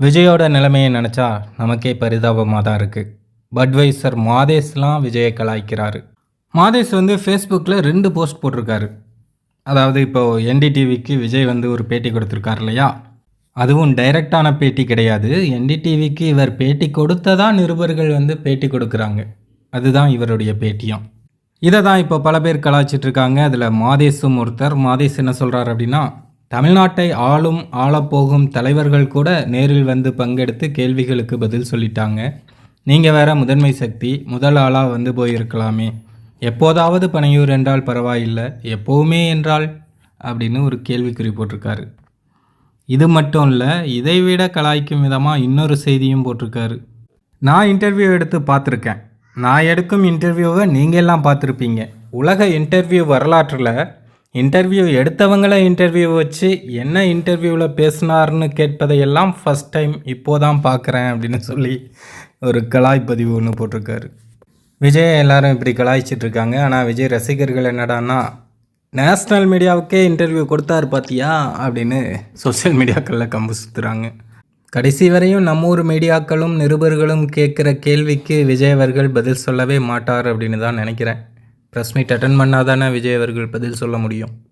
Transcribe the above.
விஜயோட நிலைமையை நினச்சா நமக்கே பரிதாபமாக தான் இருக்குது பட்வைசர் மாதேஷ்லாம் விஜயை கலாய்க்கிறாரு. மாதேஷ் வந்து ஃபேஸ்புக்கில் ரெண்டு போஸ்ட் போட்டிருக்காரு. அதாவது இப்போது என்டிடிவிக்கு விஜய் வந்து ஒரு பேட்டி கொடுத்துருக்காரு இல்லையா? அதுவும் டைரக்டான பேட்டி கிடையாது. என்டிடிவிக்கு இவர் பேட்டி கொடுத்ததா நிருபர்கள் வந்து பேட்டி கொடுக்குறாங்க. அதுதான் இவருடைய பேட்டியும். இதை தான் இப்போ பல பேர் கலாய்ச்சிட்டு இருக்காங்க. அதில் மாதேஷும் ஒருத்தர். மாதேஷ் என்ன சொல்கிறார் அப்படின்னா தமிழ்நாட்டை ஆளும் ஆளப்போகும் தலைவர்கள் கூட நேரில் வந்து பங்கெடுத்து கேள்விகளுக்கு பதில் சொல்லிட்டாங்க. நீங்கள் வேற முதன்மை சக்தி முதல் ஆளாக வந்து போயிருக்கலாமே. எப்போதாவது பனையூர் என்றால் பரவாயில்லை எப்போவுமே என்றால்? அப்படின்னு ஒரு கேள்விக்குறி போட்டிருக்காரு. இது மட்டும் இல்லை இதைவிட கலாய்க்கும் விதமாக இன்னொரு செய்தியும் போட்டிருக்காரு. நான் இன்டர்வியூ எடுத்து பார்த்துருக்கேன். நான் எடுக்கும் இன்டர்வியூவை நீங்கள் எல்லாம் பார்த்துருப்பீங்க. உலக இன்டர்வியூ வரலாற்றில் இன்டர்வியூ எடுத்தவங்கள இன்டர்வியூ வச்சு என்ன இன்டர்வியூவில் பேசினார்னு கேட்பதையெல்லாம் ஃபஸ்ட் டைம் இப்போ தான் பார்க்குறேன் அப்படின்னு சொல்லி ஒரு கலாய் பதிவு ஒன்று போட்டிருக்காரு. விஜய் எல்லாரும் இப்படி கலாய்ச்சிட்டு இருக்காங்க. ஆனால் விஜய் ரசிகர்கள் என்னடான்னா நேஷ்னல் மீடியாவுக்கே இன்டர்வியூ கொடுத்தாரு பார்த்தியா அப்படின்னு சோஷியல் மீடியாக்களில் கம்பு சுற்றுறாங்க கடைசி வரையும் நம்ம ஊர் மீடியாக்களும் நிருபர்களும் கேட்குற கேள்விக்கு விஜய் அவர்கள் பதில் சொல்லவே மாட்டார் அப்படின்னு தான் நினைக்கிறேன். ப்ரெஸ் மீட் அட்டன் பண்ணாதானே விஜய் அவர்கள் பதில் சொல்ல முடியும்?